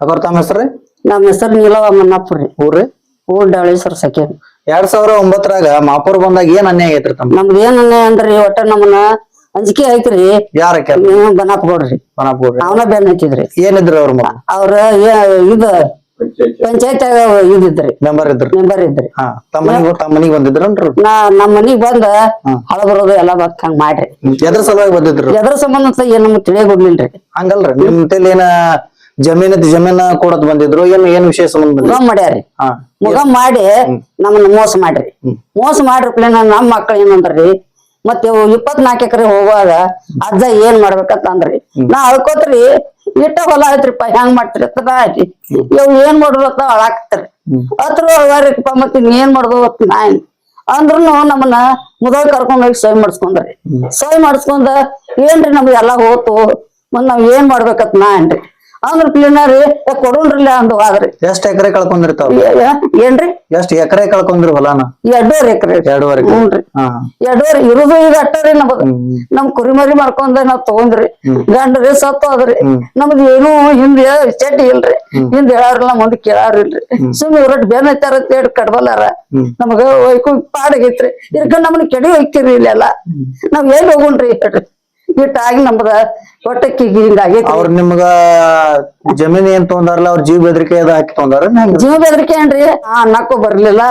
ಅಕ್ಕೋರ್ ತಮ್ಮ ಹೆಸರು ನಮ್ಮ ಹೆಸರು ನೀಲವ ಮನ್ನಪ್ಪರ್ ರೀ? ಊರ್ರಿ ಊರ್ ಡಾಳೇಶ್ವರ ಸಖೆ ಎರಡ್ ಸಾವಿರ ಒಂಬತ್ತರಾಗ ಮಾಪುರ್ ಬಂದಾಗ ಏನ್ ಅನ್ಯಾಯ ಐತ್ರಿ ತಮ್ಮ? ನಮ್ದು ಏನ್ ಅಂದ್ರಿ ಒಟ್ಟ ನಮ್ಮನ್ನ ಅಂಜಿಕೆ ಐತ್ರಿ. ಯಾರ ನೀವು ಬನಾಪ್ ಕೊಡ್ರಿ ಬನಾಪುರ್ ಅವನ ಬೆನ್ ಹಚ್ಚಿದ್ರಿ. ಏನಿದ್ರಿ ಅವ್ರ ಅವ್ರ ಏ- ಇದು ಪಂಚಾಯತ್ ಇದಿದ್ರಿ ಮೆಂಬರ್ ಇದ್ರಿ. ಮೆಂಬರ್ ಇದ್ರಿ. ಹಾ ತಮ್ಮ ಮನಿಗ್ ತಮ್ಮ ಮನಿಗ್ ಬಂದಿದ್ರನ್ರಿ ನಾ ನಮ್ಮ ಮನಿಗ್ ಬಂದ ಹಳ ಬರೋದು ಎಲ್ಲಾ ಬಕ್ ಹಂಗ್ ಮಾಡ್ರಿ. ಎದ್ರ ಸಲುವಾಗಿ ಬಂದಿದ್ರು? ಎದ್ರ ಸಂಬಂಧ ಅಂತ ಏನ್ ನಮ್ಗ್ ತಿಳಿಯಗೊಡ್ಲಿಲ್ರಿ ಹಂಗಲ್ರಿ ನಿಮ್ ತಲೆ ಏನ ಜಮೀನ್ ಐತಿ ಜಮೀನ ಕೊಡತ್ ಬಂದಿದ್ರು ಏನ್ ಏನ್ ವಿಷಯ ಸಂಬಂಧ ಮಾಡ್ಯಾರಿ ಹಾ. ಮುಗ ಮಾಡಿ ನಮ್ಮನ್ನ ಮೋಸ ಮಾಡ್ರಿ. ಮೋಸ ಮಾಡ್ರಿ ನಮ್ಮ ಮಕ್ಳು ಏನಂದ್ರಿ ಮತ್ತೆ ಇವು ಇಪ್ಪತ್ನಾಲ್ಕು ಎಕರೆ ಹೋಗುವಾಗ ಅಜ್ಜ ಏನ್ ಮಾಡ್ಬೇಕಂತ ಅಂದ್ರಿ? ನಾ ಅಳ್ಕೋತ್ರಿ ಇಟ್ಟ ಹೊಲ ಐತ್ರಿಪ್ಪ ಹೆಂಗ್ ಮಾಡ್ತೀರಿ? ಅಂತ ಆಯ್ತಿ ಇವ್ ಏನ್ ಮಾಡುದು ಅಂತ ಅಳಾಕ್ತಾರಿ. ಹತ್ರ ಅಳ್ವಾರಿಪ್ಪ ಮತ್ತೆ ಏನ್ ಮಾಡೋದು ಅಂತ ನಾ ಅಂದ್ರುನು ನಮ್ಮನ್ನ ಮುದಲ್ ಕರ್ಕೊಂಡ್ ಹೋಗಿ ಸಹಿ ಮಾಡಿಸ್ಕೊಂಡ್ರಿ. ಸಹಿ ಮಾಡಿಸ್ಕೊಂಡ ಏನ್ರಿ ನಮ್ಗೆ ಎಲ್ಲಾ ಹೋತು ಮತ್ ನಾವ್ ಏನ್ ಮಾಡ್ಬೇಕತ್ ನಾ ಏನ್ರಿ? ಅಂದ್ರ ಪ್ಲೇನಾರಿ ಕೊಡೋಣ್ರಿಲ್ಲ ಅಂದ್ ಹೋದ್ರಿ ಎಷ್ಟ್ ಎಕರೆ ಕಳ್ಕೊಂಡಿರ್ತಾವ ಏ- ಏ- ಏನ್ರಿ? ಎಷ್ಟ್ ಎಕರೆ ಕಳ್ಕೊಂಡ್ರಿ ಹೊಲಾನ ಎರಡೂವರೆ ಎಕರೆ. ಎರಡೂವರೆ ಎಕರೆ. ಹ್ಞೂನ್ರಿ. ಹಾ. ಎರಡೂವರೆ ಇರುದು ಈಗ ಅಟ್ಟರಿ ನಮ್ದು. ನಮ್ ಕುರಿಮರಿ ಮಾಡ್ಕೊಂಡ ನಾವ್ ತಗೊಂಡ್ರಿ. ಗಂಡ್ರಿ ಸತ್ತು ಅದ್ರಿ ನಮ್ದು ಏನು ಹಿಂದ್ ಚಟ್ ಇಲ್ರಿ. ಹಿಂದ್ ಹೇಳಾರಿಲ್ಲ ಮುಂದ್ ಕೇಳಾರಿಲ್ರಿ ಸುಮ್ಮನೆ ಇವ್ರಟ್ ಬೆನ್ ಹತ್ತಾರ ಅಂತ ಹೇಳಿ ಕಡ್ಬಲ್ಲಾರ ನಮಗ ಒಯ್ಕು ಪಾಡಗೈತ್ರಿ. ಇದಕ್ಕ ನಮ್ಮನ್ನ ಕೆಡಿ ಒಯ್ಕಿರಿ ಇಲ್ಲೆಲ್ಲ. ನಾವ್ ಎಲ್ಲಿ ಹೋಗುಣ್ರಿ ಹೇಳ್ರಿ. ಇಟ್ಟಾಗಿ ನಮ್ದ ಹಿಂಗಾಗೈತ್ರಿ ಅವ್ರ ನಿಮ್ಗ ಜಮೀನ್ ಏನ್ ತೊಂದಾರಲ್ಲ ಅವ್ರ ಜೀವ ಬೆದರಿಕೆ ಅದ ಹಾಕಿ ತೊಂದಾರ ಜೀವ ಬೆದರಿಕೆ ಏನ್ರಿ? ಆ ಅನ್ನಕ್ಕೂ ಬರ್ಲಿಲ್ಲ.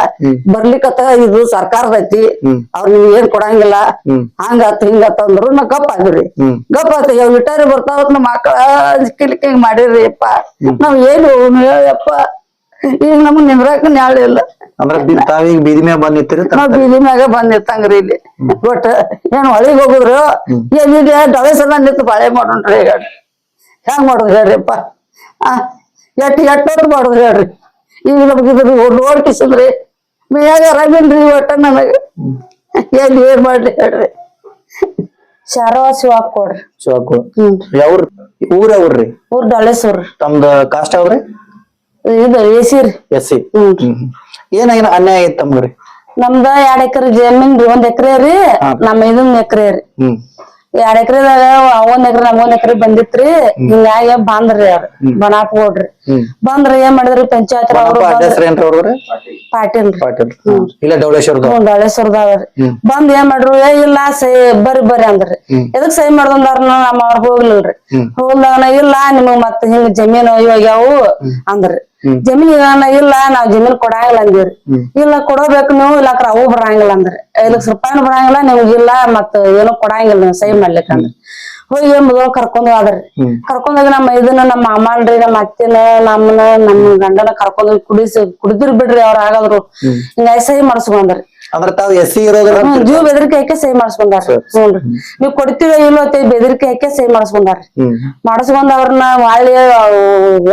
ಬರ್ಲಿಕ್ಕತ್ತ ಇದು ಸರ್ಕಾರದ ಐತಿ. ಅವ್ರ ನೀವ್ ಏನ್ ಕೊಡಂಗಿಲ್ಲ. ಹಂಗ ಹಿಂಗಾತ್ ಅಂದ್ರು ನಾ ಗಪ್ ಆಗಿರಿ. ಗಪ್ ಆತ ಯಾವ ವಿಟಾರಿ ಬರ್ತಾವತ್ ನಮ್ಮ ಮಕ್ಕಳ ಕಿಲಿಕೆ ಮಾಡಿರಿ ಅಪ್ಪ ನಾವ್ ಏನು ಯಪ್ಪ. ಈಗ ನಮಗ್ ನಿಂದ್ರಾಕ ನ್ಯಾಳ ಇಲ್ಲ. ಅಂದ್ರ ಬಿ- ತಾವೀಗ ಬೀದಿ ಮ್ಯಾಗ ಬಂದ್ ನಿಂತಿರಿ ನಾವ್ ಬೀದಿ ಮ್ಯಾಗ ಬಂದ್ ನಿಂತಂಗ್ರಿ ಇಲ್ಲಿ. ಒಟ್ಟ ಏನ್ ಹೊಳಿಗ್ ಹೋಗುದ್ರು ಏನಿದೆ ಡೊಳೇಸಲ್ಲ ನಿಂತು ಬಾಳೆ ಮಾಡೋಣ್ರಿ ಈಗ. ಹೆಂಗ್ ಮಾಡುದು ಹೇಳ್ರಿಪ್ಪ? ಆ ಎಟ್ ಎಟ್ಟೊತ್ತು ಮಾಡುದು ಹೇಳ್ರಿ. ಈಗ ನಮ್ಗೆ ಇದ್ರ ನೋಡ್ ಕಿಸಿದ್ರಿ ಮೇಯಾಗ ಆರಾಮಿಲ್ರಿ ಒಟ್ಟ ನನಗ. ಏನ್ ಏನ್ ಮಾಡ್ಲಿ ಹೇಳ್ರಿ. ಶಾರವಾ ಶಿವಾಕ್ ಕೊಡ್ರಿ. ಸಾಕು ಹ್ಮ್. ಯಾವ್ರ ಊರ ಯಾವ್ರಿ ಊರ್ ಡೊಳೇಶ್ವರ ತಮ್ದ ಕಾಸ್ಟ್ ಯಾವ್ರಿ ಇದು ಎಸಿರಿ. ಎಸ್ ಸಿ ಹ್ಮ್ ಏನ ಏನ ಅನ್ಯಾಯ ಐತ್ ತಮ್ಗ್ರಿ ನಮ್ದ ಎರಡ್ ಎಕರೆ ಜಮೀನ್ ಒಂದ್ ಎಕರೆ ರೀ ನಮ್ಮ ಇದೊಂದ್ ಎಕರೆ ರೀ. ಹ್ಮ್. ಎರಡ್ ಎಕರೆದಾಗ ಒಂದ್ ಎಕರೆ ನಮ್ ಒಂದ್ ಎಕರೆ ಬಂದಿತ್ರಿ ಹಿಂಗಾಗಿ ಬಂದ್ರಿ ಅವ್ರ ಬನಾಪ್ ಬಂದ್ರ ಏನ್ ಮಾಡಿದ್ರಿ ಪಂಚಾಯತ್ ಅವ್ರು ಅಡ್ರೆಸ್ ಏನ್ರಿ ಅವ್ರ ಪಾಟೀಲ್ ರೀ. ಪಾಟೀಲ್. ಇಲ್ಲ ಡೌಳೇಶ್ವರದ ಹ್ಮ್ ಡೊಳೇಶ್ವರದವ್ರಿ ಬಂದ್ ಏನ್ ಮಾಡ್ರು ಏ ಇಲ್ಲ ಸಹಿ ಬರ್ರಿ ಬರ್ರಿ ಅಂದ್ರಿ. ಎದಕ್ ಸಹಿ ಮಾಡ್ದಂದಾರ ನಮ್ಮ ಅವ್ರ ಹೋಗ್ಲಿಲ್ರಿ. ಹೋಗ್ಲಾನ ಇಲ್ಲ ನಿಮಗ್ ಮತ್ತೆ ಹಿಂಗ್ ಜಮೀನು ಇವಾಗ ಯಾವು? ಅಂದ್ರಿ. ಜಮೀನ್ ಇದಾನ ಇಲ್ಲ ನಾವ್ ಜಮೀನ್ ಕೊಡಂಗಿಲ್ಲ ಅಂದಿವ್ರಿ. ಇಲ್ಲ ಕೊಡಬೇಕು ನೀವು ಇಲ್ಲಾಕ್ರ ಅವು ಬರಂಗಿಲ್ಲ ಅಂದ್ರಿ. ಐದ್ ಲಕ್ಷ ರೂಪಾಯಿನೂ ಬರಂಗಿಲ್ಲ ನಿಮ್ಗ್ ಇಲ್ಲ ಮತ್ ಏನು ಕೊಡಂಗಿಲ್ಲ ನೀವು ಸಹಿ ಮಾಡ್ಲಿಕ್ಕ ಅಂದ್ರಿ ಹೋಗಿ ಮೊದಲು ಕರ್ಕೊಂಡ್ ಹೋದ್ರಿ. ಕರ್ಕೊಂಡ್ ಹೋಗಿ ನಮ್ಮ ಇದನ್ನ ನಮ್ಮ ಮಾಮಲ್ರಿ ನಮ್ಮ ಅತ್ತಿನ ನಮ್ಮನ ನಮ್ಮ ಗಂಡನ ಕರ್ಕೊಂಡ್ ಹೋಗಿ ಕುಡಿಸಿ ಕುಡಿದಿರ್ ಬಿಡ್ರಿ ಅವ್ರ ಆಗಾದ್ರು ಹಿಂಗಾಗಿ ಸಹಿ ಮಾಡಿಸ್ಕೊಂಡ್ರಿ. ಅಂದ್ರ ತಾವ್ ಎಸ್ ಸಿ ಇರೋದ್ರ ಜೀವ ಬೆದರಿಕೆ ಹಾಕಿ ಸಹಿ ಮಾಡಿಸ್ಕೊಂಡಾರ. ಹ್ಞೂನ್ರಿ. ನೀವ್ ಕೊಡ್ತೀವಿ ಇಲ್ಲೋ ಅಂತ ಬೆದರಿಕೆ ಹಾಕಿ ಸಹಿ ಮಾಡಿಸ್ಕೊಂಡಾರ. ಮಾಡಿಸ್ಕೊಂಡ್ ಅವ್ರನ್ನ ಹೊಳ್ಳಿ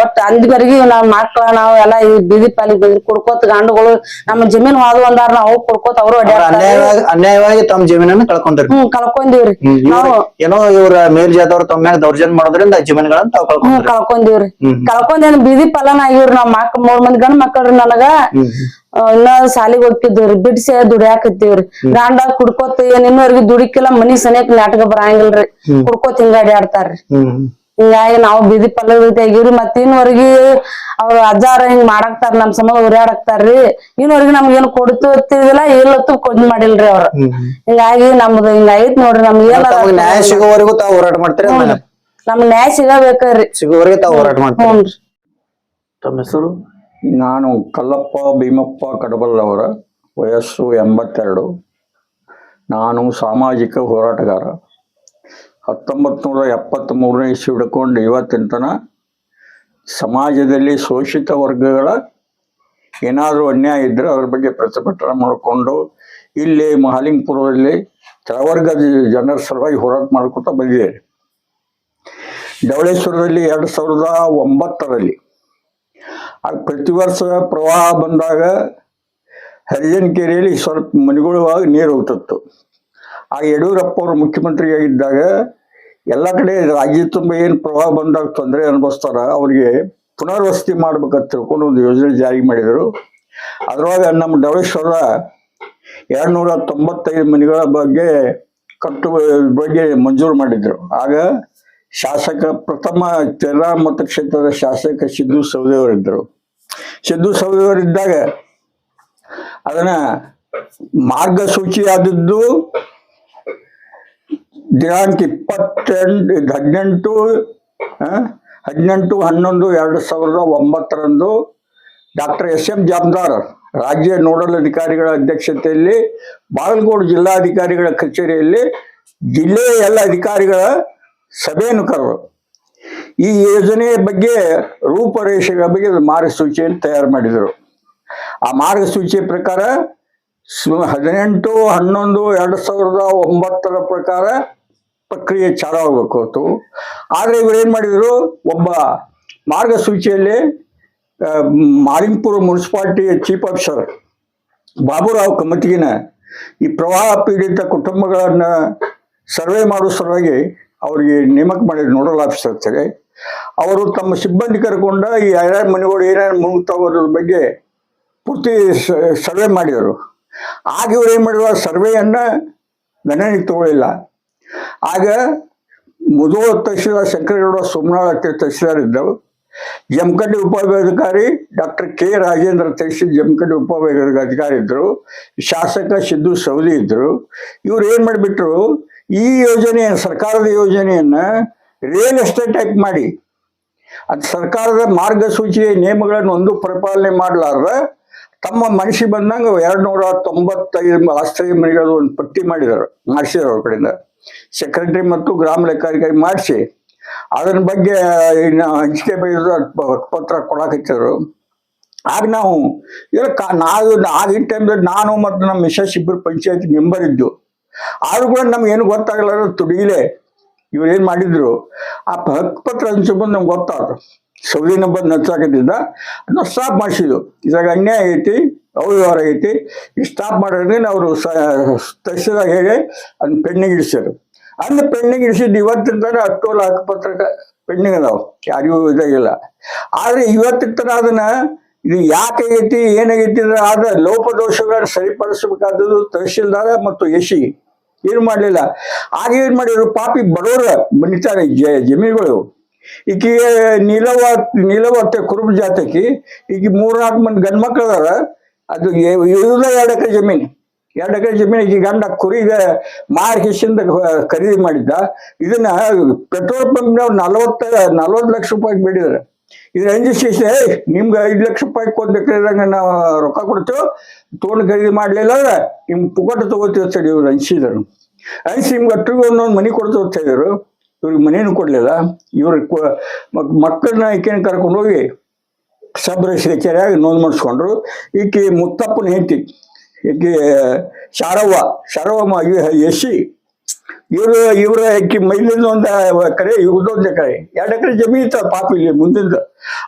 ಒಟ್ಟ ಅಂದಿವರೆಗೆ ನಾವ್ ಮಕ್ಳ ನಾವ್ ಎಲ್ಲಾ ಈ ಬೀದಿ ಪಾಲಿಗೆ ಬೆದರಿ ಕುಡ್ಕೋತ ಗಂಡುಗಳು ನಮ್ಮ ಜಮೀನ್ ಹಾದು ಅಂದಾರ ನಾವು ಕುಡ್ಕೋತ ಅವ್ರು ಅನ್ಯಾಯವಾಗಿ ಅನ್ಯಾಯವಾಗಿ ತಮ್ಮ ಜಮೀನನ್ನ ಕಳ್ಕೊಂಡ್ರಿ ಹ್ಮ್ ಕಳ್ಕೊಂಡಿವ್ರಿ. ನಾವು ಏನೋ ಇವ್ರ ಮೇಲ್ಜಾತವ್ರ ತಮ್ಮ ಮ್ಯಾಗ ದೌರ್ಜನ್ಯ ಮಾಡೋದ್ರಿಂದ ಜಮೀನುಗಳನ್ನ ತಾವ್ ಕಳ್ಕೊಂಡ್ ಕಳ್ಕೊಂದಿವ್ರಿ ಕಳ್ಕೊಂದೇನ್ ಬೀದಿ ಪಾಲನ ಆಗಿವ್ರಿ ನಾವ್ ಮಕ್ ಮೂರ್ ಮಂದಿ ಗಂಡ್ ಮಕ್ಕಳ್ರಿ ನನಗ. ಇನ್ನ ಸಾಲಿಗ್ ಹೋಗ್ತಿದ್ವಿ ಬಿಡ್ಸಿ ದುಡಿಯಾಕತ್ತೀವ್ರಿ. ಗಾಂಡ ಕುಡ್ಕೋತ ಏನ್ ಇನ್ನೂವರೆಗೆ ದುಡಿಕಿಲ್ಲ ಮನಿ ಸನಿಯಕ್ ನಾಟಕ ಬರಂಗಿಲ್ರಿ. ಕುಡ್ಕೋತ ಹಿಂಗ ಆಡ್ತಾರ್ರಿ ಹಿಂಗಾಗಿ ನಾವು ಬೀದಿ ಪಲ್ಲವಿ ತೆಗೀವ್ರಿ ಮತ್ ಇನ್ನವರೆಗೆ ಅವ್ರ ಅಜ್ಜಾರ ಹಿಂಗ್ ಮಾಡಾಕ್ತಾರ ನಮ್ ಸಮ ಉರ್ಯಾಡಕ್ತಾರ್ರಿ. ಇನ್ನವರ್ಗಿ ನಮ್ಗೆ ಏನು ಕೊಡ್ತು ಇಲ್ಲತ್ತು ಕೊಡ್ ಮಾಡಿಲ್ರಿ ಅವ್ರ. ಹಿಂಗಾಗಿ ನಮ್ದು ಹಿಂಗೈತ್ ನೋಡ್ರಿ ನಮ್ಗೆ ನ್ಯಾಯ ಸಿಗೋವರೆಗೂ ತಾವ್ ಹೋರಾಟ ಮಾಡ್ತೀರಿ ನ್ಯಾಯ ಸಿಗಬೇಕ್ರಿ. ಸಿಗೋವರೆಗೂ ತಾವ್ ಹೋರಾಟ ಮಾಡ್ತೀರಿ. ತಮ್ಮ ಹೆಸರು? ನಾನು ಕಲ್ಲಪ್ಪ ಭೀಮಪ್ಪ ಕಡಬಲ್ಲವರ ವಯಸ್ಸು ಎಂಬತ್ತೆರಡು. ನಾನು ಸಾಮಾಜಿಕ ಹೋರಾಟಗಾರ. ಹತ್ತೊಂಬತ್ತು ನೂರ ಎಪ್ಪತ್ತ್ಮೂರನೇ ಇಸ್ ಹಿಡ್ಕೊಂಡು ಇವತ್ತಿನ ತನ ಸಮಾಜದಲ್ಲಿ ಶೋಷಿತ ವರ್ಗಗಳ ಏನಾದರೂ ಅನ್ಯಾಯ ಇದ್ದರೆ ಅದ್ರ ಬಗ್ಗೆ ಪ್ರತಿಭಟನೆ ಮಾಡಿಕೊಂಡು ಇಲ್ಲಿ ಮಹಾಲಿಂಗಪುರದಲ್ಲಿ ಕೆಳವರ್ಗದ ಜನರ ಸಲುವಾಗಿ ಹೋರಾಟ ಮಾಡ್ಕೊತಾ ಬಂದಿದ್ದೇನೆ. ಡವಳೇಶ್ವರದಲ್ಲಿ ಎರಡು ಸಾವಿರದ ಒಂಬತ್ತರಲ್ಲಿ ಆಗ ಪ್ರತಿ ವರ್ಷ ಪ್ರವಾಹ ಬಂದಾಗ ಹರಿಜನ್ ಕೆರೆಯಲ್ಲಿ ಸ್ವಲ್ಪ ಮನೆಗೊಳಗಾಗಿ ನೀರು ಹೋಗ್ತಿತ್ತು. ಆಗ ಯಡಿಯೂರಪ್ಪ ಅವರು ಮುಖ್ಯಮಂತ್ರಿಯಾಗಿದ್ದಾಗ ಎಲ್ಲ ಕಡೆ ರಾಜ್ಯ ತುಂಬ ಏನು ಪ್ರವಾಹ ಬಂದಾಗ ತೊಂದರೆ ಅನುಭವಿಸ್ತಾರ, ಅವರಿಗೆ ಪುನರ್ವಸತಿ ಮಾಡ್ಬೇಕಂತ ತಿಳ್ಕೊಂಡು ಒಂದು ಯೋಜನೆ ಜಾರಿ ಮಾಡಿದರು. ಅದರೊಳಗೆ ನಮ್ಮ ಡವಳೇಶ್ವರ ಎರಡು ನೂರ ತೊಂಬತ್ತೈದು ಮನೆಗಳ ಬಗ್ಗೆ ಕಟ್ಟು, ಬಗ್ಗೆ ಮಂಜೂರು ಮಾಡಿದ್ರು. ಆಗ ಶಾಸಕ ಪ್ರಥಮ ತೆರ ಮತಕ್ಷೇತ್ರದ ಶಾಸಕ ಸಿದ್ದು ಸೌದೆಯವರಿದ್ದರು ಸಿದ್ದು ಸೌದೆಯವರಿದ್ದಾಗ ಅದನ್ನ ಮಾರ್ಗಸೂಚಿ ಆದದ್ದು ದಿನಾಂಕ ಇಪ್ಪತ್ತೆಂಟು, ಹದಿನೆಂಟು ಹದಿನೆಂಟು, ಹನ್ನೊಂದು, ಎರಡು ಸಾವಿರದ ಒಂಬತ್ತರಂದು ಡಾಕ್ಟರ್ ಎಸ್ ಎಂ ಜಾಮ್ದಾರ್ ರಾಜ್ಯ ನೋಡಲ್ ಅಧಿಕಾರಿಗಳ ಅಧ್ಯಕ್ಷತೆಯಲ್ಲಿ, ಬಾಗಲಕೋಟೆ ಜಿಲ್ಲಾಧಿಕಾರಿಗಳ ಕಚೇರಿಯಲ್ಲಿ ಜಿಲ್ಲೆಯ ಎಲ್ಲ ಅಧಿಕಾರಿಗಳ ಸಭೆಯನ್ನು ಕರೆದರು. ಈ ಯೋಜನೆಯ ಬಗ್ಗೆ ರೂಪರೇಷೆಗಳ ಬಗ್ಗೆ ಮಾರ್ಗಸೂಚಿಯನ್ನು ತಯಾರು ಮಾಡಿದರು. ಆ ಮಾರ್ಗಸೂಚಿಯ ಪ್ರಕಾರ ಹದಿನೆಂಟು, ಹನ್ನೊಂದು, ಎರಡು ಸಾವಿರದ ಒಂಬತ್ತರ ಪ್ರಕಾರ ಪ್ರಕ್ರಿಯೆ ಚಾಲು ಆಗಬೇಕು ಆದರೆ ಇವರೇನು ಮಾಡಿದರು? ಒಬ್ಬ ಮಾರ್ಗಸೂಚಿಯಲ್ಲಿ ಮಾಲಿಂಗ್ಪುರ ಮುನ್ಸಿಪಾಲ್ಟಿಯ ಚೀಫ್ ಆಫೀಸರ್ ಬಾಬುರಾವ್ ಕಮತಿಗಿನ ಈ ಪ್ರವಾಹ ಪೀಡಿತ ಕುಟುಂಬಗಳನ್ನು ಸರ್ವೆ ಮಾಡುವ ಸಲುವಾಗಿ ಅವರಿಗೆ ನೇಮಕ ಮಾಡಿದ ನೋಡಲ್ ಆಫೀಸರ್ ಅಂತೇಳಿ ಅವರು ತಮ್ಮ ಸಿಬ್ಬಂದಿ ಕರ್ಕೊಂಡ ಈ ಯಾರ್ಯಾರ ಮನೆಗಳು ಏನೇನು ಮುಳುಗ್ತಾವ ಬಗ್ಗೆ ಪೂರ್ತಿ ಸರ್ವೆ ಮಾಡಿದರು. ಆಗ ಇವ್ರು ಏನು ಮಾಡಿದ್ರು, ಆ ಸರ್ವೆಯನ್ನು ಗಣನೆಗೆ ತಗೊಳ್ಳಿಲ್ಲ ಆಗ ಮುಧೋಳ ತಹಶೀಲ್ದಾರ್ ಶಂಕರಗೌಡ, ಸೋಮನಾಳ ತಹಶೀಲ್ದಾರ್ ಇದ್ದರು ಜಮಖಂಡಿ ಉಪವಿಭಾಗಾಧಿಕಾರಿ ಡಾಕ್ಟರ್ ಕೆ ರಾಜೇಂದ್ರ ತಹಶೀಲ್ ಜಮಖಂಡಿ ಉಪವಿಭಾಗಾಧಿಕಾರಿ ಇದ್ದರು ಶಾಸಕ ಸಿದ್ದು ಸೌದಿ ಇದ್ದರು ಇವ್ರು ಏನು ಮಾಡಿಬಿಟ್ರು ಈ ಯೋಜನೆ, ಸರ್ಕಾರದ ಯೋಜನೆಯನ್ನ ರಿಯಲ್ ಎಸ್ಟೇಟ್ ಆಕ್ಟ್ ಮಾಡಿ. ಅದು ಸರ್ಕಾರದ ಮಾರ್ಗಸೂಚಿಯ ನಿಯಮಗಳನ್ನು ಒಂದು ಪರಿಪಾಲನೆ ಮಾಡಲಾರ್ದ ತಮ್ಮ ಮನಸ್ಸಿಗೆ ಬಂದಂಗೆ ಎರಡು ನೂರ ತೊಂಬತ್ತೈದು ಆಶ್ರಯ ಮನೆಗಳು ಒಂದು ಪಟ್ಟಿ ಮಾಡಿದರು, ಮಾಡಿಸಿದ್ರು ಅವ್ರ ಕಡೆಯಿಂದ. ಸೆಕ್ರೆಟರಿ ಮತ್ತು ಗ್ರಾಮ ಲೆಕ್ಕಾಧಿಕಾರಿ ಮಾಡಿಸಿ ಅದರ ಬಗ್ಗೆ ಹಂಚಿಕೆ ಪತ್ರ ಕೊಡಕತ್ತಿದ್ರು ಆಗ ನಾವು ಇಲ್ಲ ಕಾ ನಾವು ಆಗಿನ ಟೈಮ್ದಲ್ಲಿ ನಾನು ಮತ್ತು ನಮ್ಮ ಮಿಸಸ್ ಇಬ್ಬರು ಪಂಚಾಯತ್ ಮೆಂಬರ್ ಇದ್ದು ಆದ್ರೂ ಕೂಡ ನಮ್ಗೆ ಏನು ಗೊತ್ತಾಗಲ್ಲ ತುಡಿಗಿಲೆ ಇವ್ರು ಏನು ಮಾಡಿದ್ರು? ಆ ಪ- ಪತ್ರ ಹಂಚ್ಕೊಂಡ್ ನಮ್ಗೆ ಗೊತ್ತಾದ್ರು ಸೌದಿನ ಬಂದು ಹಚ್ಚಾಕತ್ತಿದ್ದ. ಅದನ್ನ ಸ್ಟಾಪ್ ಮಾಡಿಸಿದ್ರು ಇದ್ರಾಗ ಅನ್ಯಾಯ ಐತಿ, ಅವ್ಯವಹಾರ ಐತಿ. ಈ ಸ್ಟಾಪ್ ಮಾಡೋದ್ರಿಂದ ಅವರು ತಹಸೀಲ್ದಾರ್ ಹೇಳಿ ಅದನ್ನ ಪೆಂಡಿಂಗ್ ಇಡಿಸ್ಯಾರು. ಅಂದ್ ಪೆಂಡಿಂಗ್ ಇಡಿಸಿದ್ದು ಇವತ್ತಿನ ಅಷ್ಟೋಲ ಹಕ್ಕುಪತ್ರ ಪೆಂಡಿಂಗ್ ಅದಾವ. ಯಾರಿಗೂ ಇದಾಗಿಲ್ಲ. ಆದ್ರೆ ಇವತ್ತಿನ ತನ ಅದನ್ನ ಇದು ಯಾಕೆ ಐತಿ ಏನಾಗೈತಿ ಅಂದ್ರೆ ಆದ ಲೋಪದೋಷಗಳನ್ನು ಸರಿಪಡಿಸಬೇಕಾದದ್ದು ತಹಶೀಲ್ದಾರ ಮತ್ತು ಎಸಿ ಏನು ಮಾಡಲಿಲ್ಲ. ಆಗ ಏನು ಮಾಡಿದ್ರು, ಪಾಪಿ ಬಡವರ ಜ, ಜಮೀನುಗಳು. ಈಕೆ ನೀಲವ, ನೀಲವತ್ತೆ ಕುರುಬ ಜಾತಕಿ ಈಗ ಮೂರ್ನಾಲ್ಕು ಮಂದಿ ಗಂಡ್ ಮಕ್ಳು ಅದಾರ ಅದು ಇರುದ ಎರಡು ಎಕರೆ ಜಮೀನು. ಎರಡು ಎಕರೆ ಜಮೀನು ಈಗ ಗಂಡ ಕುರಿಗೆ ಮಾರ್ ಹೆಸಿಂದ ಖರೀದಿ ಮಾಡಿದ್ದ. ಇದನ್ನ ಪೆಟ್ರೋಲ್ ಪಂಪ್ನವ್ರು ನಲವತ್ತ, ನಲ್ವತ್ತು ಲಕ್ಷ ರೂಪಾಯಿಗೆ ಬೇಡಿದಾರೆ. ಇದು ಅಂಜಿಸಿ ನಿಮ್ಗೆ ಐದು ಲಕ್ಷ ರೂಪಾಯಿ ಒಂದು ನಾವು ರೊಕ್ಕ ಕೊಡ್ತೇವೆ? ತೊಗೊಂಡು ಖರೀದಿ ಮಾಡಲಿಲ್ಲ ಅಂದ್ರೆ ನಿಮ್ಗೆ ಪುಕಟ ತಗೋತೀವಿ ಅಂತ ಹೇಳಿ ಇವ್ರು ಅನ್ಸಿದ್ರು. ಅನ್ಸಿ ನಿಮ್ಗೆ ಅಟ್ರಿಗೆ ಒಂದೊಂದು ಮನೆ ಕೊಡ್ತೇವೆ ಅಂತ ಹೇಳಿದ್ರು. ಇವ್ರಿಗೆ ಮನೇನು ಕೊಡಲಿಲ್ಲ. ಇವ್ರ ಮಕ್ಕಳನ್ನ ಈಕೆನ ಕರ್ಕೊಂಡು ಹೋಗಿ ಸಬ್ ಕಚೇರಿಯಾಗಿ ನೋಂದು ಮಾಡಿಸ್ಕೊಂಡ್ರು. ಈಕೆ ಮುತ್ತಪ್ಪನ ಹೆಂಡತಿ, ಈಕೆ ಶಾರವ್ವ ಶಾರವ್ವ ಎಸಿ ಇವರು, ಇವರ ಹೆಕ್ಕಿ ಮೈಲಿಂದ ಒಂದು ಕರೆ ಇವ್ರದೊಂದು ಕರೆ ಎರಡು ಎಕರೆ ಜಮೀನು ಇತ್ತ ಪಾಪ ಇಲ್ಲಿ ಮುಂದಿಂದ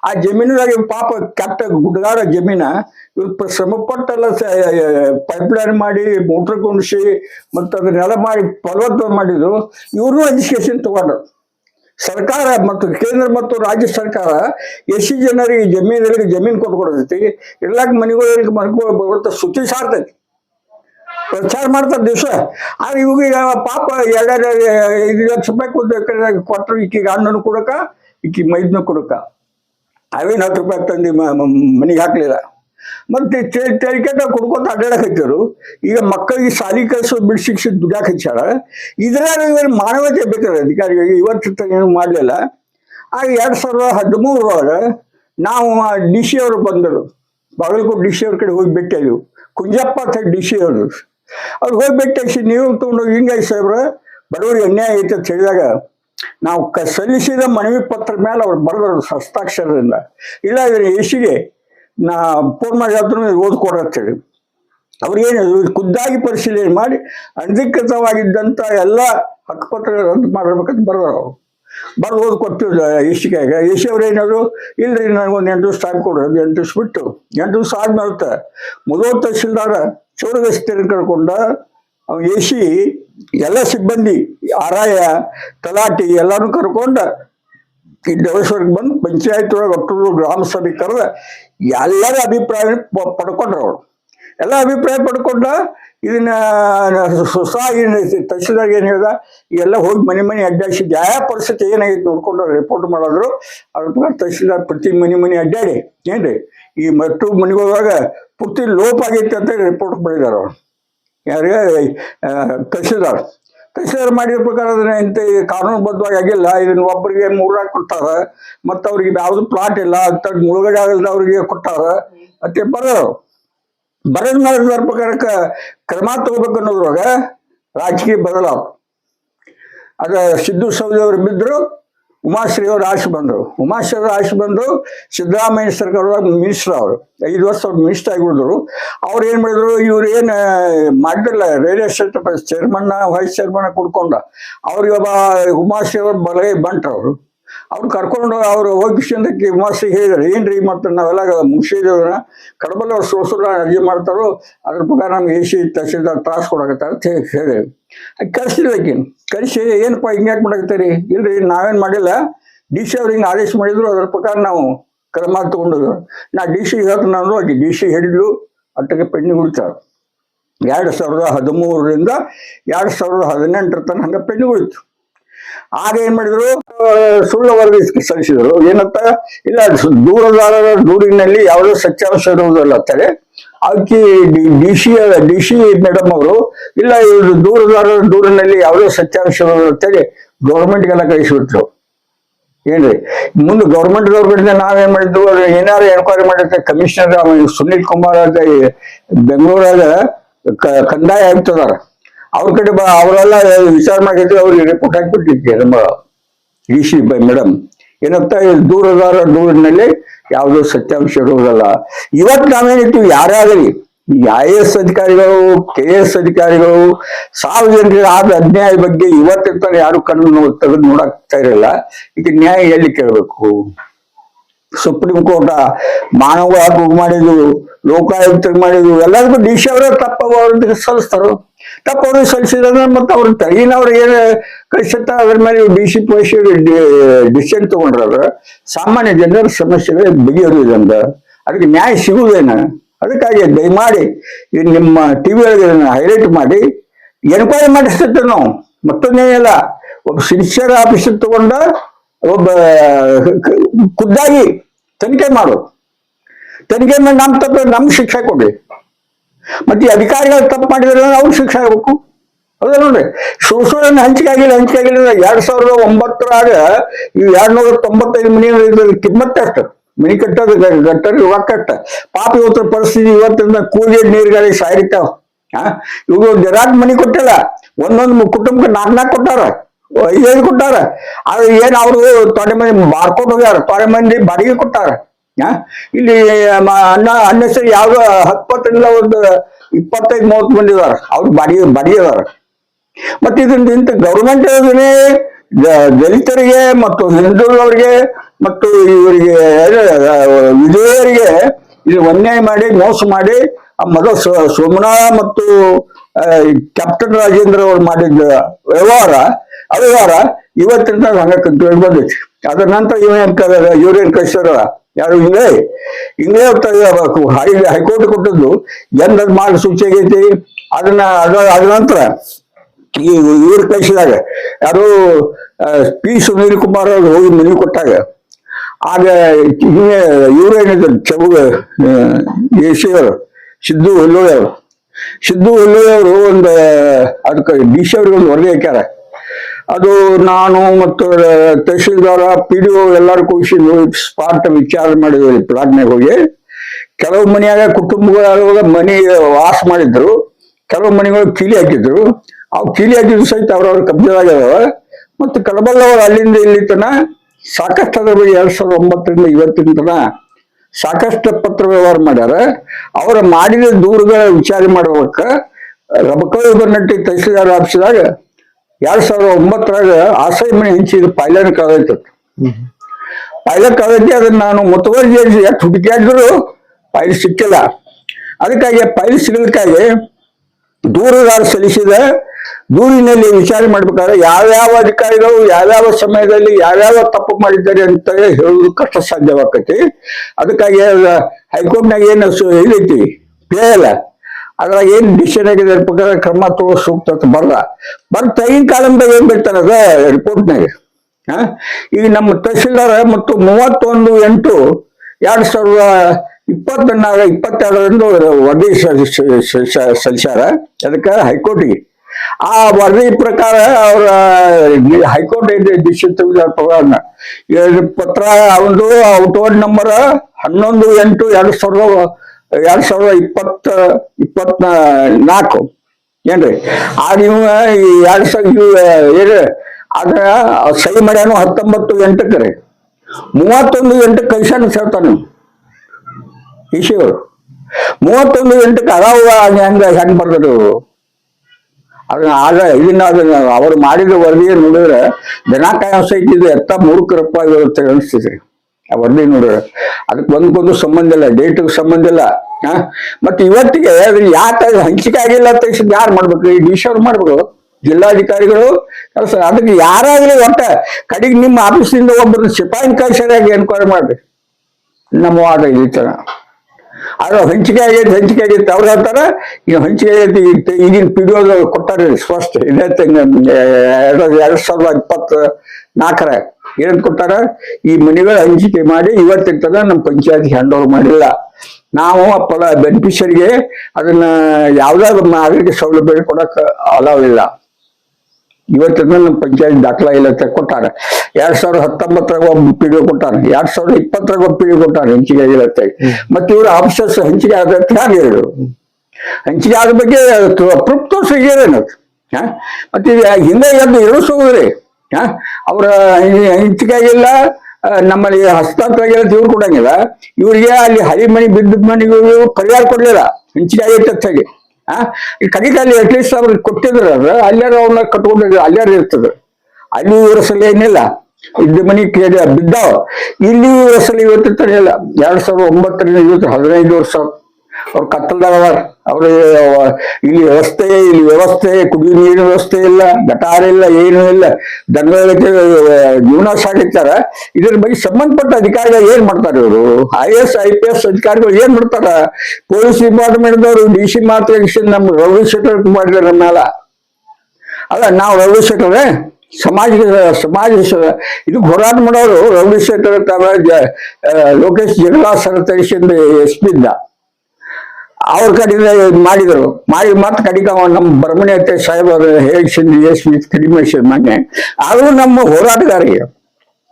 ಆ ಜಮೀನದಾಗ ಪಾಪ ಕೆಟ್ಟ ಗುಡ್ಡಗಾಡ ಜಮೀನ, ಇವ್ರು ಶ್ರಮಪಟ್ಟೆಲ್ಲ ಪೈಪ್ ಲೈನ್ ಮಾಡಿ ಮೋಟ್ರ್ ಕುಣಿಸಿ ಮತ್ತು ಅದನ್ನೆಲ್ಲ ಮಾಡಿ ಫಲವತ್ತ ಮಾಡಿದ್ರು. ಇವರು ಎಜುಕೇಶನ್ ತಗೊಂಡ್ರು. ಸರ್ಕಾರ ಮತ್ತು ಕೇಂದ್ರ ಮತ್ತು ರಾಜ್ಯ ಸರ್ಕಾರ ಎಷ್ಟು ಜನರಿಗೆ ಜಮೀನರಿಗೆ ಜಮೀನು ಕೊಟ್ಕೊಡತೈತಿ ಇರ್ಲಾಕ ಮನೆಗಳಿಗೆ ಮನ್ಕೊ ಸುತ್ತಿ ಸಾರ್ತೈತಿ ಪ್ರಚಾರ ಮಾಡ್ತಾರೆ ದಿವಸ. ಆದ್ರೆ ಇವಾಗ ಈಗ ಪಾಪ ಎರಡೆರಡು ಐದು ಲಕ್ಷ ರೂಪಾಯಿ ಕೊಟ್ಟು ಕೊಟ್ಟರು ಈಕಿಗೆ ಅಣ್ಣನ ಕೊಡಕ, ಈಕಿ ಮೈದ್ನ ಕೊಡಕ. ಅವೇನು ಹತ್ತು ರೂಪಾಯಿ ತಂದು ಮನೆಗೆ ಹಾಕ್ಲಿಲ್ಲ. ಮತ್ತೆ ತೆರಿಕೆಟ ಕುಡ್ಕೊತ ಅಡ್ಡಾಡಕ್ ಹಚ್ಚಾರು ಈಗ ಮಕ್ಕಳಿಗೆ ಶಾಲಿ ಕಲಿಸೋದು ಬಿಡ್ ಶಿಕ್ಷೆ ದುಡ್ಡಾಕ ಹಚ್ಚಾರ? ಇದ್ರಾಗ ಇವರು ಮಾನವತೆ ಬೇಕಾದ್ರೆ ಅಧಿಕಾರಿಗಳಿಗೆ ಇವತ್ತು ಏನು ಮಾಡಲಿಲ್ಲ. ಆಗ ಎರಡು ಸಾವಿರದ ಹದಿಮೂರರೊಳಗೆ ನಾವು ಡಿ ಸಿ ಅವರು ಬಂದರು. ಬಾಗಲಕೋಟೆ ಡಿ ಸಿ ಅವ್ರ ಕಡೆ ಹೋಗಿ ಆದೆವು. ಕುಂಜಪ್ಪ ಡಿ ಸಿ ಅವರು. ಅವ್ರು ಹೋಗಿ ಭೇಟಿ ನೀವು ತೊಗೊಂಡು ಹಿಂಗಾಗಿ ಸಾಹೇಬ್ರ, ಬಡವರಿಗೆ ಅನ್ಯಾಯ ಐತೆ ಅಂತ ಹೇಳಿದಾಗ, ನಾವು ಕ ಸಲ್ಲಿಸಿದ ಮನವಿ ಪತ್ರದ ಮೇಲೆ ಅವ್ರು ಬರೆದ್ರು ಹಸ್ತಾಕ್ಷರದಿಂದ. ಇಲ್ಲ ಇದ್ರ ಎಸಿಗೆ ನಾ ಫೋನ್ ಮಾಡಿ ಅಂತ ಹೇಳಿ. ಅವ್ರಿಗೇನು ಖುದ್ದಾಗಿ ಪರಿಶೀಲನೆ ಮಾಡಿ ಅನಧಿಕೃತವಾಗಿದ್ದಂಥ ಎಲ್ಲ ಹಕ್ಕುಪತ್ರಗಳು ರದ್ದು ಮಾಡಬೇಕಂತ ಬರೆದ್ರು ಅವರು. ಬರೆದು ಓದಿ ಕೊಟ್ಟಿಲ್ಲ ಎಸಿಕಾಗ ಎಸಿ ಅವ್ರು ಏನಾದ್ರು, ಇಲ್ರಿ ನನಗೊಂದು ಎಂಟು ದಿವಸ ಟೈಮ್ ಕೊಡ್ರಿ ಅದು ಎಂಟು ದಿವಸ ಬಿಟ್ಟು, ಎಂಟು ದಿವಸ ಆದ್ಮೇಲೆ ಮೊದಲು ತಹಶೀಲ್ದಾರ ಚೌಡಗಸ್ತಿಯನ್ನು ಕರ್ಕೊಂಡ ಅವ ಎಸಿ ಎಲ್ಲ ಸಿಬ್ಬಂದಿ, ಆರಾಯ, ತಲಾಟಿ ಎಲ್ಲಾನು ಕರ್ಕೊಂಡ ಈ ದೇವೇಶ್ವರಕ್ಕೆ ಬಂದು ಪಂಚಾಯತ್ ಒಳಗೆ ಒಟ್ಟು ಗ್ರಾಮ ಸಭೆ ಕರೆದ ಎಲ್ಲರ ಅಭಿಪ್ರಾಯ ಪಡ್ಕೊಂಡ್ರು ಅವರು. ಎಲ್ಲ ಅಭಿಪ್ರಾಯ ಪಡ್ಕೊಂಡ ಇದನ್ನ ಸ್ವಸಹ ಏನು ತಹಸೀಲ್ದಾರ್ ಏನ್ ಹೇಳ್ದ ಎಲ್ಲ ಹೋಗಿ ಮನೆ ಮನೆ ಅಡ್ಡಾಡಿಸಿ ಯಾವ ಪರಿಸ್ಥಿತಿ ಏನಾಗಿತ್ತು ನೋಡ್ಕೊಂಡು ರಿಪೋರ್ಟ್ ಮಾಡಿದ್ರು, ಅದ್ರ ಪ್ರಕಾರ ತಹಸೀಲ್ದಾರ್ ಪ್ರತಿ ಮನೆ ಮನೆ ಅಡ್ಡಾಡಿ. ಏನ್ರಿ? ಈ ಮತ್ತು ಮನೆಗಳೊಳಗ ಪೂರ್ತಿ ಲೋಪ ಆಗೈತೆ ಅಂತ ರಿಪೋರ್ಟ್ ಮಾಡಿದಾರ ಅವ್ರು. ಯಾರಿಗೆ ತಹಸೀಲ್ದಾರ್ ತಹಸೀಲ್ದಾರ್ ಮಾಡಿದ ಪ್ರಕಾರ ಅದನ್ನ ಇಂಥ ಕಾನೂನುಬದ್ಧವಾಗಿ ಆಗಿಲ್ಲ. ಇದನ್ನ ಒಬ್ಬರಿಗೆ ಮೂರಾಗಿ ಕೊಟ್ಟಾರ ಮತ್ತು ಅವ್ರಿಗೆ ಯಾವ್ದು ಪ್ಲಾಟ್ ಇಲ್ಲ. ಅಂತ ಮುಳುಗಡೆ ಆಗಲ್ದ ಅವರಿಗೆ ಕೊಟ್ಟಾರ. ಮತ್ತೆ ಬರೋರು ಬರದ ಮೇಲೆ ಅದ್ರ ಪ್ರಕಾರಕ್ಕ ಕ್ರಮ ತಗೋಬೇಕು ಅನ್ನೋದ್ರೊಳಗೆ ರಾಜಕೀಯ ಬದಲಾವ್. ಅದ ಸಿದ್ದು ಸೌದಿ ಅವರು ಬಿದ್ರು ಉಮಾಶ್ರೀ ಅವ್ರು ಆಶೆ ಬಂದರು. ಉಮಾಶ್ರೀ ಅವರು ಆಶೆ ಬಂದು ಸಿದ್ದರಾಮಯ್ಯ ಸರ್ಕಾರ ಮಿನಿಸ್ಟರ್ ಅವರು. ಐದು ವರ್ಷ ಅವ್ರು ಮಿನಿಸ್ಟರ್ ಆಗಿ ಉಳಿದ್ರು ಅವ್ರು ಏನು ಮಾಡಿದ್ರು? ಇವ್ರು ಏನು ಮಾಡಿದ್ರಲ್ಲ radio state chairman vice chairman ಕುಡ್ಕೊಂಡ. ಅವ್ರಿಗೆ ಒಬ್ಬ ಉಮಾಶ್ರೀ ಅವ್ರ ಬಲಗೈ ಬಂಟ್ರು ಅವರು. ಅವ್ರು ಕರ್ಕೊಂಡು ಅವ್ರು ಹೋಗಿಸಿಂದಕ್ಕೆ ಉಮಾಶ್ರೀ ಹೇಳಿದ್ರು ಏನ್ರಿ ಮತ್ತೆ ನಾವೆಲ್ಲ ಮುಗಿಸಿದ್ರ ಕಡಬಲ್ಲ ಅವ್ರು ಸೋಸರ ಅರ್ಜಿ ಮಾಡ್ತಾರೋ, ಅದ್ರ ಪ್ರಕಾರ ನಮ್ಗೆ ಎ ಸಿ ತಹಸೀಲ್ದಾರ್ ತ್ರಾಸ್ ಕೊಡಕತ್ತಾರ ಅಂತ ಹೇಳಿ ಹೇಳಿ ಕರೆಸಿ, ಏನಪ್ಪ ಹಿಂಗ್ಯಾಕೆ ಮಾಡಕತ್ತೀರಿ? ಇಲ್ರಿ, ನಾವೇನ್ ಮಾಡಿಲ್ಲ. ಡಿ ಸಿ ಅವ್ರು ಹಿಂಗೆ ಆದೇಶ ಮಾಡಿದ್ರು, ಅದ್ರ ಪ್ರಕಾರ ನಾವು ಕ್ರಮ ತಗೊಂಡಿದ್ರು ನಾ ಡಿ ಸಿ ಹೇಳ್ತು ನಾನು ಡಿ ಸಿ ಹೇಳಿದ್ಲು, ಅಟ್ಟಕ್ಕೆ ಪೆಂಡಿಂಗ್ ಉಳಿತಾರೆ ಎರಡು ಸಾವಿರದ ಹದಿಮೂರರಿಂದ ಎರಡು ಸಾವಿರದ ಹದಿನೆಂಟರ ತನಕ ಹಂಗೆ ಪೆಂಡಿಂಗ್ ಉಳಿತು ಆಗ ಏನ್ ಮಾಡಿದ್ರು? ಸುಳ್ಳು ವರದಿ ಸಲ್ಲಿಸಿದ್ರು. ಏನಂತ? ಇಲ್ಲ ದೂರದಾರರ ದೂರಿನಲ್ಲಿ ಯಾವುದೇ ಸತ್ಯಾಂಶ ಇರುವುದಿಲ್ಲ ಅಂತೇಳಿ. ಅದಕ್ಕೆ D C D C madam ಅವರು, ಇಲ್ಲ, ಇವರು ದೂರದಾರರ ದೂರಿನಲ್ಲಿ ಯಾವುದೇ ಸತ್ಯಾಂಶ ಇರೋದು ಅಂತೇಳಿ ಗೌರ್ಮೆಂಟ್ಗೆಲ್ಲ ಕಳಿಸಿಬಿಟ್ರು. ಏನ್ರಿ? ಮುಂದೆ ಗೌರ್ಮೆಂಟ್ ಗೌರ್ಮೆಂಟ್ ನಾವೇನ್ ಮಾಡಿದ್ವು ಏನಾರು ಎನ್ಕ್ವೈರಿ ಮಾಡಿದ್ರೆ ಕಮಿಷನರ್ ಸುನೀಲ್ ಕುಮಾರ್ ಅಂತ ಬೆಂಗಳೂರಾಗ ಕಂದಾಯ ಆಯುಕ್ತದಾರ ಅವ್ರ ಕಡೆ ಬಾ, ಅವರೆಲ್ಲ ವಿಚಾರ ಮಾಡಿದ್ರೆ ಅವ್ರಿಗೆ ರಿಪೋರ್ಟ್ ಹಾಕ್ಬಿಟ್ಟಿದ್ದೆ ನಮ್ಮ ಡಿ ಸಿ ಮೇಡಮ್ ಏನಾಗ್ತಾ ದೂರದಾರ ದೂರಿನಲ್ಲಿ ಯಾವುದೋ ಸತ್ಯಾಂಶ ಇರುವುದಲ್ಲ ಇವತ್ತು ನಾವೇನಿರ್ತೀವಿ, ಯಾರೇ ಆಗಲಿ ಐ ಎ ಎಸ್ ಅಧಿಕಾರಿಗಳು ಕೆ ಎಸ್ ಅಧಿಕಾರಿಗಳು, ಸಾರ್ವಜನಿಕರ ಆದ ಅನ್ಯಾಯ ಬಗ್ಗೆ ಇವತ್ತಿರ್ತಾರೆ ಯಾರು ಕಣ್ಣು ತೆಗೆದು ನೋಡಕ್ತಾ ಇರಲ್ಲ. ಈಗ ನ್ಯಾಯ ಎಲ್ಲಿ ಕೇಳಬೇಕು? ಸುಪ್ರೀಂ ಕೋರ್ಟ್ ಮಾನವ ಹಕ್ಕು ಮಾಡಿದ್ರು ಲೋಕಾಯುಕ್ತ ಮಾಡಿದ್ರು ಎಲ್ಲದಕ್ಕೂ ಡಿ ಸಿ ಅವರೇ ತಪ್ಪ ಸಲ್ಲಿಸ್ತಾರೋ? ತಪ್ಪು ಅವ್ರಿಗೆ ಸಲ್ಲಿಸಿದ್ರೆ ಮತ್ತೆ ಅವ್ರ ತಗಿನವ್ರು ಏನು ಕಳಿಸುತ್ತಾ ಅದ್ರ ಮೇಲೆ ಡಿ ಸಿ ಪೋಷಿ ಡಿಸಿಷನ್ ತಗೊಂಡ್ರಲ್ಲ, ಸಾಮಾನ್ಯ ಜನರ ಸಮಸ್ಯೆಗಳೇ ಇದಂತ ಅದಕ್ಕೆ ನ್ಯಾಯ ಸಿಗುವುದೇನ ಅದಕ್ಕಾಗಿ ದಯಮಾಡಿ ನಿಮ್ಮ ನಿಮ್ಮ ಟಿವಿ ಒಳಗೆ ಹೈಲೈಟ್ ಮಾಡಿ. ಎನ್ಕ್ವೈರಿ ಮಾಡಿಸ್ತಿರ್ತೇವೆ ನಾವು. ಮತ್ತೊಂದೇನಿಲ್ಲ ಒಬ್ಬ ಸಿನ್ಸಿಯರ್ ಆಫೀಸರ್ ತಗೊಂಡ ಒಬ್ಬ, ಖುದ್ದಾಗಿ ತನಿಖೆ ಮಾಡು. ತನಿಖೆ ಮಾಡಿ ನಮ್ಮ ತಪ್ಪ ನಮ್ಗೆ ಶಿಕ್ಷೆ ಕೊಡಿ. ಮತ್ತೆ ಅಧಿಕಾರಿಗಳು ತಪ್ಪು ಮಾಡಿದ್ರೆ ಅವ್ರು ಶಿಕ್ಷೆ ಆಗ್ಬೇಕು. ಹೌದಾ ನೋಡ್ರಿ ಸುಳ್ಸುಳನ್ನ ಹಂಚಿಕೆ ಆಗಿಲ್ಲ ಹಂಚಿಕೆ ಆಗಿಲ್ಲ ಎರಡ್ ಸಾವಿರದ ಒಂಬತ್ತರಾಗ ಈ ಎರಡ್ ನೂರ ತೊಂಬತ್ತೈದು ಮನಿ ಕಿಮ್ಮತ್ತೆ ಅಷ್ಟು. ಮನಿ ಕಟ್ಟೋದು ಗಟ್ಟರಿ ಇವಾಗ ಕಟ್ಟ. ಪಾಪ ಇವತ್ತು ಪರಿಸ್ಥಿತಿ ಇವತ್ತಿಂದ ಕೂಲಿ ನೀರುಗಳಿಗೆ ಸಾಯ್ತಾವ ಹಾ ಇವ್ರು ಜರಾಕ್ ಮನಿ ಕೊಟ್ಟಿಲ್ಲ. ಒಂದೊಂದು ಕುಟುಂಬಕ್ಕೆ ನಾಲ್ಕು ನಾಲ್ಕು ಕೊಟ್ಟಾರ ಐದೈದು ಕೊಟ್ಟಾರ. ಆದ್ರೆ ಏನ್ ಅವರು ತೊಡೆ ಮಂದಿ ಮಾರ್ಕೊಂಡು ಹೋಗ್ಯಾರ? ತೊಡೆ ಮಂದಿ ಬಾಡಿಗೆ ಕೊಟ್ಟಾರ. ಇಲ್ಲಿ ಅನ್ನ ಅನ್ನ ಹೆಸರು ಯಾವ ಹತ್ತೊಂಬತ್ತರಿಂದ ಒಂದು ಇಪ್ಪತ್ತೈದು, ಮೂವತ್ತು ಮಂದಿ ಇದಾರ. ಅವ್ರು ಬಡಿ ಬಡಿಯದಾರ ಮತ್ತೆ ಇದರಿಂದ ಇಂಥ ಗೌರ್ಮೆಂಟ್ ದಲಿತರಿಗೆ ಮತ್ತು ಹಿಂದೂಗಳವ್ರಿಗೆ ಮತ್ತು ಇವರಿಗೆ ವಿಧವೆಯರಿಗೆ ಇದು ಅನ್ಯಾಯ ಮಾಡಿ, ಮೋಸ ಮಾಡಿ, ಆ ಮೊದಲು ಸೋಮನ ಮತ್ತು ಕ್ಯಾಪ್ಟನ್ ರಾಜೇಂದ್ರ ಅವ್ರು ಮಾಡಿದ ವ್ಯವಹಾರ, ಅವ್ಯವಹಾರ ಇವತ್ತಿಂದ ಹಂಗ ಕಂಟ್ರೋಲ್ ಬಂದೈತಿ ಅದ್ರ ನಂತರ ಇವೇನ್ ಇವ್ರೇನ್ ಕಳಿಸ್ತಾರ ಯಾರು ಇಂಗ್ಲೇ ಇಂಗ್ಲೇ ಹೈ ಹೈಕೋರ್ಟ್ ಕೊಟ್ಟದ್ದು. ಎಂದದ್ ಮಾಡಿ ಸೂಚಿ ಆಗೈತಿ. ಅದನ್ನ, ಅದ ಅದ ನಂತರ ಈ ಇವ್ರ ಕಳಿಸಿದಾಗ ಯಾರು ಪಿ ಸುನೀಲ್ ಕುಮಾರ್ ಅವ್ರು ಹೋಗಿ ಮನವಿ ಕೊಟ್ಟಾಗ, ಆಗ ಇವ್ರು ಏನಿದ್ರು ಚೌ ಎ ಸಿ ಅವರು, ಸಿದ್ದು ಹುಲ್ಲೋಳಿ ಅವರು. ಸಿದ್ದು ಹುಲ್ಲೋಳಿ ಅವರು ಒಂದು ಅದಕ್ಕೆ ಡಿ ಸಿ ಅವ್ರಿಗೆ ಒಂದು ವರದಿ ಹಾಕ್ಯಾರ. ಅದು ನಾನು ಮತ್ತು ತಹಶೀಲ್ದಾರ ಪಿ ಡಿ ಒ ಎಲ್ಲರೂ ಕೂಡಿಸಿ ಸ್ಪಾಟ್ ವಿಚಾರ ಮಾಡಿದ್ವಿ ಪ್ಲಾಟ್ನಾಗ ಹೋಗಿ. ಕೆಲವು ಮನೆಯಾಗ ಕುಟುಂಬಗಳ ಮನೆ ವಾಸ ಮಾಡಿದ್ರು. ಕೆಲವು ಮನೆಗಳು ಕೀಲಿ ಹಾಕಿದ್ರು. ಅವು ಕೀಲಿ ಹಾಕಿದ್ರು ಸಹಿತ ಅವ್ರವ್ರ ಕಬ್ಜದಾಗ್ಯದಾವ ಮತ್ತು ಕಡಬಲ್ಲವರು ಅಲ್ಲಿಂದ ಇಲ್ಲಿ ತನ ಸಾಕಷ್ಟು ಅದ್ರ ಬಗ್ಗೆ ಎರಡ್ ಸಾವಿರದ ಒಂಬತ್ತರಿಂದ ಇವತ್ತಿನ ತನ ಸಾಕಷ್ಟು ಪತ್ರ ವ್ಯವಹಾರ ಮಾಡ್ಯಾರ. ಅವರ ಮಾಡಿದ ದೂರುಗಳ ವಿಚಾರ ಮಾಡುವಾಗ ರಬಕ ಬನ್ನಟ್ಟಿ ತಹಸೀಲ್ದಾರ್ ಆಫೀಸ್ದಾಗ ಎರಡ್ ಸಾವಿರದ ಒಂಬತ್ತರಾಗ ಆಸೈ ಮನೆ ಇದು ಪೈಲನ್ ಕಳೆದೈತೆ ಪೈಲಟ್ ಕಾಲೇಜ್ ಅದನ್ನ ನಾನು ಮುತುವರ್ಜಿ ಎಷ್ಟು ಹುಡುಕಿಯಾದ್ರು ಪೈಲ್ ಸಿಕ್ಕಿಲ್ಲ. ಅದಕ್ಕಾಗಿ ಪೈಲ್ ಸಿಗಲಿಕ್ಕಾಗಿ ದೂರುದಾರ ಸಲ್ಲಿಸಿದ ದೂರಿನಲ್ಲಿ ವಿಚಾರ ಮಾಡ್ಬೇಕಾದ್ರೆ ಯಾವ್ಯಾವ ಅಧಿಕಾರಿಗಳು ಯಾವ್ಯಾವ ಸಮಯದಲ್ಲಿ ಯಾವ್ಯಾವ ತಪ್ಪು ಮಾಡಿದ್ದಾರೆ ಅಂತ ಹೇಳುವುದು ಕಷ್ಟ ಸಾಧ್ಯವಾಗತಿ ಅದಕ್ಕಾಗಿ ಹೈಕೋರ್ಟ್ನಾಗ ಏನು ಸು- ಇದೈತಿ ಪೇ ಅಲ್ಲ ಅದ್ರಾಗ ಏನ್ ಡಿಸಿಷನ್ ಆಗಿದೆ ಅದ್ರ ಪ್ರಕಾರ ಕ್ರಮ ತಗೋ ಸೂಕ್ತ ಅಂತ ಬರ್ದ. ಬರ್ ತೆಗಿನ ಕಾಲಂದಾಗ ಏನ್ ಬಿಡ್ತಾರ ಅದ ರಿಪೋರ್ಟ್ನಾಗ ಈಗ ನಮ್ಮ ತಹಸೀಲ್ದಾರ ಮತ್ತು ಮೂವತ್ತೊಂದು ಎಂಟು ಎರಡ್ ಸಾವಿರದ ಇಪ್ಪತ್ತೊಂದಾಗ ಇಪ್ಪತ್ತೆರಡರಂದು ವರದಿ ಸಲ್ಲಿಸ್ಯಾರ ಅದಕ್ಕೆ ಹೈಕೋರ್ಟಿಗೆ. ಆ ವರದಿ ಪ್ರಕಾರ ಅವರ ಹೈಕೋರ್ಟ್ ಡಿಸಿಷನ್ ತೆಗೆದ ಪ್ರಕಾರ ಇದು ಪತ್ರ, ಒಂದು ಔಟ್ ನಂಬರ್ ಹನ್ನೊಂದು ಎಂಟು ಎರಡ್ ಸಾವಿರದ ಎರಡ್ ಸಾವಿರದ ಇಪ್ಪತ್ತ ಇಪ್ಪತ್ತ ನಾಲ್ಕು. ಏನ್ರಿ? ಆ ನೀವು ಈ ಎರಡ್ ಸಾವಿರ ಏನು ಅದ ಸಹಿ ಮಾಡ್ಯಾನು ಹತ್ತೊಂಬತ್ತು ಎಂಟಕ್ಕೆ ರೀ. ಮೂವತ್ತೊಂದು ಎಂಟಕ್ಕೆ ಕೈಸಾನ ಸೇರ್ತಾನೆ ಈಶಿಯವರು ಮೂವತ್ತೊಂದು ಎಂಟಕ್ಕೆ ಅದಾವ ಹೆಂಗ, ಹೆಂಗ್ ಬರ್ದರು ಅದನ್ನ ಆಗ ಇದನ್ನ ಅದನ್ನ ಅವ್ರು ಮಾಡಿದ ವರದಿ ನೋಡಿದ್ರೆ ದನ ಕಾಯೋ ಎತ್ತ ಮೂರ್ಖರಪ್ಪ ಇರುತ್ತೆ ಅನಿಸ್ತೈತ್ರಿ. ಆ ವರದಿ ಅದಕ್ಕೆ ಒಂದ್ಕೊಂದು ಸಂಬಂಧ ಇಲ್ಲ ಡೇಟ್ಗೆ ಸಂಬಂಧ ಇಲ್ಲ ಹಾ ಮತ್ತೆ ಇವತ್ತಿಗೆ ಅದ್ರ ಯಾಕೆ ಹಂಚಿಕೆ ಆಗಿಲ್ಲ ಅಂತ ಯಾರು ಮಾಡ್ಬೇಕು? ಈ ಡಿ ಅವ್ರು ಮಾಡ್ಬೇಕು. ಜಿಲ್ಲಾಧಿಕಾರಿಗಳು, ಕೆಲಸ ಅದಕ್ಕೆ ಯಾರಾದ್ರೂ ಒಟ್ಟ ಕಡೆಗೆ ನಿಮ್ಮ ಆಫೀಸಿಂದ ಒಬ್ಬರು ಸಿಪಾಯಿನ ಕಳ್ಸರಿಯಾಗಿ ಎನ್ಕ್ವೈರಿ ಮಾಡ್ರಿ. ನಮ್ಮ ವಾದ ಈ ತರ. ಆದ್ರೆ ಹಂಚಿಕೆ ಆಗೈತೆ ಹಂಚಿಕೆ ಆಗೈತೆ ಅವ್ರು ಹೇಳ್ತಾರ ಈಗ ಹಂಚಿಕೆ ಆಗೈತಿ ಈಗ- ಈಗಿನ ಪಿಡಿಯೋದು ಕೊಟ್ಟಾರ, ಸ್ಪಷ್ಟ. ಇದೇ ಎರಡು ಸಾವಿರದ ಇಪ್ಪತ್ತ ನಾಲ್ಕರ ಏನ್ ಕೊಟ್ಟಾರ ಈ ಮನೆಗಳ ಹಂಚಿಕೆ ಮಾಡಿ ಇವತ್ತಿನ ತನಕ ನಮ್ಮ ಪಂಚಾಯತ್ ಹ್ಯಾಂಡ್ ಓವರ್ ಮಾಡಿಲ್ಲ. ನಾವು ಫಲ ಬೆನಿಫಿಷರಿಗೆ ಅದನ್ನ ಯಾವ್ದಾದ್ರು ನಾಗರಿಕ ಸೌಲಭ್ಯ ಕೊಡಕ್ ಅಲಾವ್ ಇಲ್ಲ ಇವತ್ತಿನ ನಮ್ಮ ಪಂಚಾಯತ್ ದಾಖಲಾ ಇಲ್ಲ ಅಂತ ಕೊಟ್ಟಾರ. ಎರಡ್ ಸಾವಿರದ ಹತ್ತೊಂಬತ್ತರಾಗ ಒಬ್ಬ ಪಿಡಿಒ ಕೊಟ್ಟಾರ. ಎರಡ್ ಸಾವಿರದ ಇಪ್ಪತ್ತರಾಗ ಒಬ್ಬ ಪಿಡಿಒ ಕೊಟ್ಟಾರ ಹಂಚಿಕೆ ಆಗಿಲ್ಲ ಅಂತ. ಮತ್ತೆ ಇವರು ಆಫೀಸರ್ಸ್ ಹಂಚಿಕೆ ಆದ ಯಾರು ಹೇಳಿದ್ರು ಹಂಚಿಕೆ ಆದ ಬಗ್ಗೆ ಪ್ರೂಫ್ ಏನೇನು ಮತ್ತೆ ಹಿಂದೆ ಎದ್ದು ಹಾ ಅವರ ಹಂಚಿಕೆಯಾಗಿಲ್ಲ ನಮ್ಮಲ್ಲಿ ಹಸ್ತಾಂತರ ಆಗಿಲ್ಲ ದೇವ್ರು ಕೊಡಂಗಿಲ್ಲ. ಇವರಿಗೆ ಅಲ್ಲಿ ಹಳಿ ಮನೆ ಬಿದ್ದ ಮನೆಗಳು ಪರಿಹಾರ ಕೊಡ್ಲಿಲ್ಲ ಹಂಚಿಕೆ ಆಗೈತೆ ಆ? ಈ ಕಡಿತ ಅಲ್ಲಿ ಅಟ್ಲೀಸ್ಟ್ ಅವ್ರಿಗೆ ಕೊಟ್ಟಿದ್ರ ಅಲ್ಲಾರು ಅವ್ರನ್ನ ಕಟ್ಕೊಂಡಿದ್ರು ಅಲ್ಲಾರು ಇರ್ತದ ಅಲ್ಲಿ ಇವರ ಸಲ ಏನಿಲ್ಲ. ಇದ್ದ ಮನಿ ಕೇಳಿ ಬಿದ್ದಾವ. ಇಲ್ಲಿ ಇವ್ರ ಸಲ ಇವತ್ತು ಇಲ್ಲ. ಎರಡ್ ಸಾವಿರದ ಒಂಬತ್ತರಿಂದ ಇವತ್ತು ಹದಿನೈದು ವರ್ಷ. ಅವ್ರು ಕತ್ತಲ್ದಾಗ ಅವ್ರ ಅವ್ರ ಇಲ್ಲಿ ವ್ಯವಸ್ಥೆ ಇಲ್ಲಿ ವ್ಯವಸ್ಥೆ ಕುಡಿಯುವ ನೀರಿನ ವ್ಯವಸ್ಥೆ ಇಲ್ಲ, ಗಟಾರ ಇಲ್ಲ, ಏನೂ ಇಲ್ಲ. ದನಗಳಿಗೆ ಜೀವನ ಸಾಗಿರ್ತಾರ ಇದ್ರ ಬಗ್ಗೆ ಸಂಬಂಧಪಟ್ಟ ಅಧಿಕಾರಿಗಳು ಏನ್ ಮಾಡ್ತಾರೆ ಇವರು? I S I P S ಅಧಿಕಾರಿಗಳು ಏನ್ ಮಾಡ್ತಾರ? ಪೊಲೀಸ್ ಡಿಪಾರ್ಟ್ಮೆಂಟ್ದವರು, ಡಿ ಸಿ ಮಾತ್ರ ನಮ್ಗೆ ರೌಡಿ ಶೆಟ್ಟರ್ ಮಾಡಿದಾರೆ ನಮ್ಮೆಲ್ಲ ಮೇಲೆ ಅಲ್ಲ, ನಾವು ರೌಡಿ ಶೆಟ್ಟರೇ ಸಮಾಜ ಸಮಾಜ, ಇದು ಹೋರಾಟ ಮಾಡೋರು ರೌಡಿ ಶೆಟ್ಟರ್ ಲೋಕೇಶ್ ಜಿಲ್ಲಾ ಸರ್ ಎಸ್ ಪಿ ಇದ್ದ ಅವ್ರ ಕಡೆಯಿಂದ ಮಾಡಿದ್ರು. ಮಾಡಿ ಮತ್ತೆ ಕಡಿಕ ನಮ್ಮ ಬ್ರಹ್ಮಣ್ಯತೆ ಸಾಹೇಬ್ ಅವರು ಹೇಳ್ಸಿದ್ರು ಎಸ್ ಕಡಿಮೆ ಮೊನ್ನೆ ಆದ್ರೂ ನಮ್ಮ ಹೋರಾಟಗಾರರಿಗೆ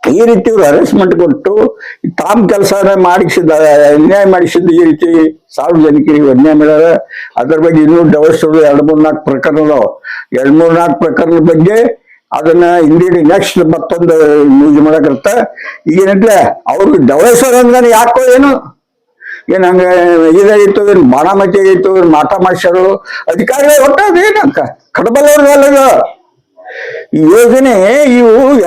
ಈ ರೀತಿ ಇವ್ರು ಹರೆಸ್ಮೆಂಟ್ ಕೊಟ್ಟು ತಾಮ್ ಕೆಲಸ ಮಾಡಿಸಿದ, ಅನ್ಯಾಯ ಮಾಡಿಸಿದ್ದು ಈ ರೀತಿ ಸಾರ್ವಜನಿಕರಿಗೆ ಅನ್ಯಾಯ ಮಾಡ್ಯಾರ. ಅದ್ರ ಬಗ್ಗೆ ಇನ್ನೂ ಡೆವಲಪ್ಸೋದು ಎರಡ್ ಮೂರ್ ನಾಲ್ಕು ಪ್ರಕರಣ ಅದಾವ. ಎರಡ್ ಮೂರ್ ನಾಲ್ಕು ಪ್ರಕರಣದ ಬಗ್ಗೆ ಅದನ್ನ ಇಂಡಿಯನ್ ನೆಕ್ಸ್ಟ್ ಮತ್ತೊಂದು ಯೂಸ್ ಮಾಡಕತ್ತ. ಈಗೇನಂದ್ರೆ ಅವ್ರಿಗೆ ಡವರ್ಸ್ ಅಂದ್ರೆ ಯಾಕೋ ಏನು? ಏನ್ ಹಂಗ ಇದಾಗಿತ್ತು ಏನ್ ಬಾಣಮತಿ ಆಗಿತ್ತು ಏನ್ ಮಾಟ ಮಾಡ್ಸ್ಯಾರು ಅಧಿಕಾರಿಗಳು ಒಟ್ಟ ಅದೇನ ಕಡಬಲ್ಲವ್ರಲ್ಲ ಈ ಯೋಜನೆ ಇವು